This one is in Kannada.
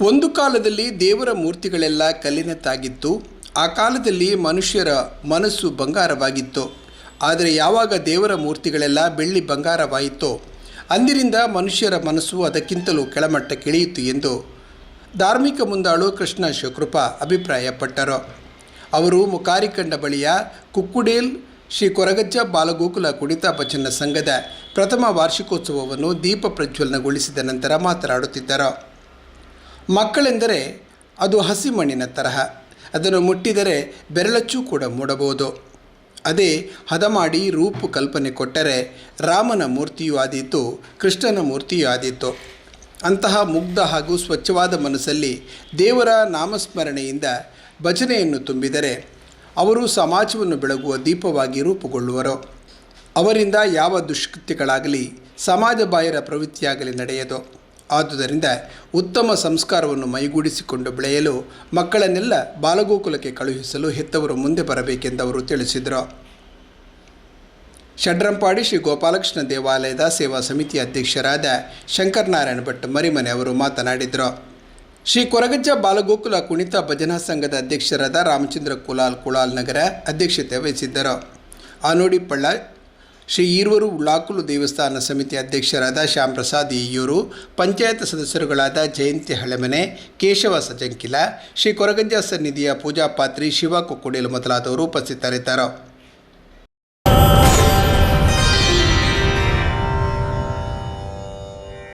ಒಂದು ಕಾಲದಲ್ಲಿ ದೇವರ ಮೂರ್ತಿಗಳೆಲ್ಲ ಕಲ್ಲಿನದ್ದಾಗಿತ್ತು, ಆ ಕಾಲದಲ್ಲಿ ಮನುಷ್ಯರ ಮನಸ್ಸು ಬಂಗಾರವಾಗಿತ್ತು. ಆದರೆ ಯಾವಾಗ ದೇವರ ಮೂರ್ತಿಗಳೆಲ್ಲ ಬೆಳ್ಳಿ ಬಂಗಾರವಾಯಿತೋ, ಅಂದಿನಿಂದ ಮನುಷ್ಯರ ಮನಸ್ಸು ಅದಕ್ಕಿಂತಲೂ ಕೆಳಮಟ್ಟಕ್ಕಿಳಿಯಿತು ಎಂದು ಧಾರ್ಮಿಕ ಮುಂದಾಳು ಕೃಷ್ಣ ಶಿವಕೃಪ ಅಭಿಪ್ರಾಯಪಟ್ಟರು. ಅವರು ಮುಕಾರಿಕಂಡ ಬಳಿಯ ಕುಕ್ಕುಡೇಲ್ ಶ್ರೀ ಕೊರಗಜ್ಜ ಬಾಲಗೋಕುಲ ಕುಣಿತ ಭಜನ ಸಂಘದ ಪ್ರಥಮ ವಾರ್ಷಿಕೋತ್ಸವವನ್ನು ದೀಪ ಪ್ರಜ್ವಲನಗೊಳಿಸಿದ ನಂತರ ಮಾತನಾಡುತ್ತಿದ್ದರು. ಮಕ್ಕಳೆಂದರೆ ಅದು ಹಸಿ ಮಣ್ಣಿನ ತರಹ. ಅದನ್ನು ಮುಟ್ಟಿದರೆ ಬೆರಳಚ್ಚು ಕೂಡ ಮೂಡಬಹುದು. ಅದೇ ಹದ ಮಾಡಿ ರೂಪು ಕಲ್ಪನೆ ಕೊಟ್ಟರೆ ರಾಮನ ಮೂರ್ತಿಯೂ ಆದೀತು, ಕೃಷ್ಣನ ಮೂರ್ತಿಯೂ ಆದೀತು. ಅಂತಹ ಮುಗ್ಧ ಹಾಗೂ ಸ್ವಚ್ಛವಾದ ಮನಸ್ಸಲ್ಲಿ ದೇವರ ನಾಮಸ್ಮರಣೆಯಿಂದ ಭಜನೆಯನ್ನು ತುಂಬಿದರೆ ಅವರು ಸಮಾಜವನ್ನು ಬೆಳಗುವ ದೀಪವಾಗಿ ರೂಪುಗೊಳ್ಳುವರು. ಅವರಿಂದ ಯಾವ ದುಷ್ಕೃತ್ಯಗಳಾಗಲಿ ಸಮಾಜ ಬಾಹಿರ ಪ್ರವೃತ್ತಿಯಾಗಲಿ ನಡೆಯದು. ಆದುದರಿಂದ ಉತ್ತಮ ಸಂಸ್ಕಾರವನ್ನು ಮೈಗೂಡಿಸಿಕೊಂಡು ಬೆಳೆಯಲು ಮಕ್ಕಳನ್ನೆಲ್ಲ ಬಾಲಗೋಕುಲಕ್ಕೆ ಕಳುಹಿಸಲು ಹೆತ್ತವರು ಮುಂದೆ ಬರಬೇಕೆಂದವರು ತಿಳಿಸಿದರು. ಷಡ್ರಂಪಾಡಿ ಶ್ರೀ ಗೋಪಾಲಕೃಷ್ಣ ದೇವಾಲಯದ ಸೇವಾ ಸಮಿತಿ ಅಧ್ಯಕ್ಷರಾದ ಶಂಕರನಾರಾಯಣ ಭಟ್ ಮರಿಮನೆ ಅವರು ಮಾತನಾಡಿದರು. ಶ್ರೀ ಕೊರಗಜ್ಜ ಬಾಲಗೋಕುಲ ಕುಣಿತ ಭಜನಾ ಸಂಘದ ಅಧ್ಯಕ್ಷರಾದ ರಾಮಚಂದ್ರ ಕುಲಾಲ್ ಕುಲಾಲ್ ನಗರ ಅಧ್ಯಕ್ಷತೆ ವಹಿಸಿದ್ದರು. ಆನೋಡಿಪಳ್ಳ ಶ್ರೀ ಈರ್ವರು ಉಳ್ಳಾಕುಲು ದೇವಸ್ಥಾನ ಸಮಿತಿ ಅಧ್ಯಕ್ಷರಾದ ಶ್ಯಾಮ್ ಪ್ರಸಾದ್ ಈಯೂರು, ಪಂಚಾಯತ್ ಸದಸ್ಯರುಗಳಾದ ಜಯಂತಿ ಹಳೆಮನೆ, ಕೇಶವ ಸಜಂಕಿಲ, ಶ್ರೀ ಕೊರಗಂಜ ಸನ್ನಿಧಿಯ ಪೂಜಾ ಪಾತ್ರಿ ಶಿವ ಕುಕ್ಕುಡೇಲು ಮೊದಲಾದವರು ಉಪಸ್ಥಿತರಿದ್ದರು.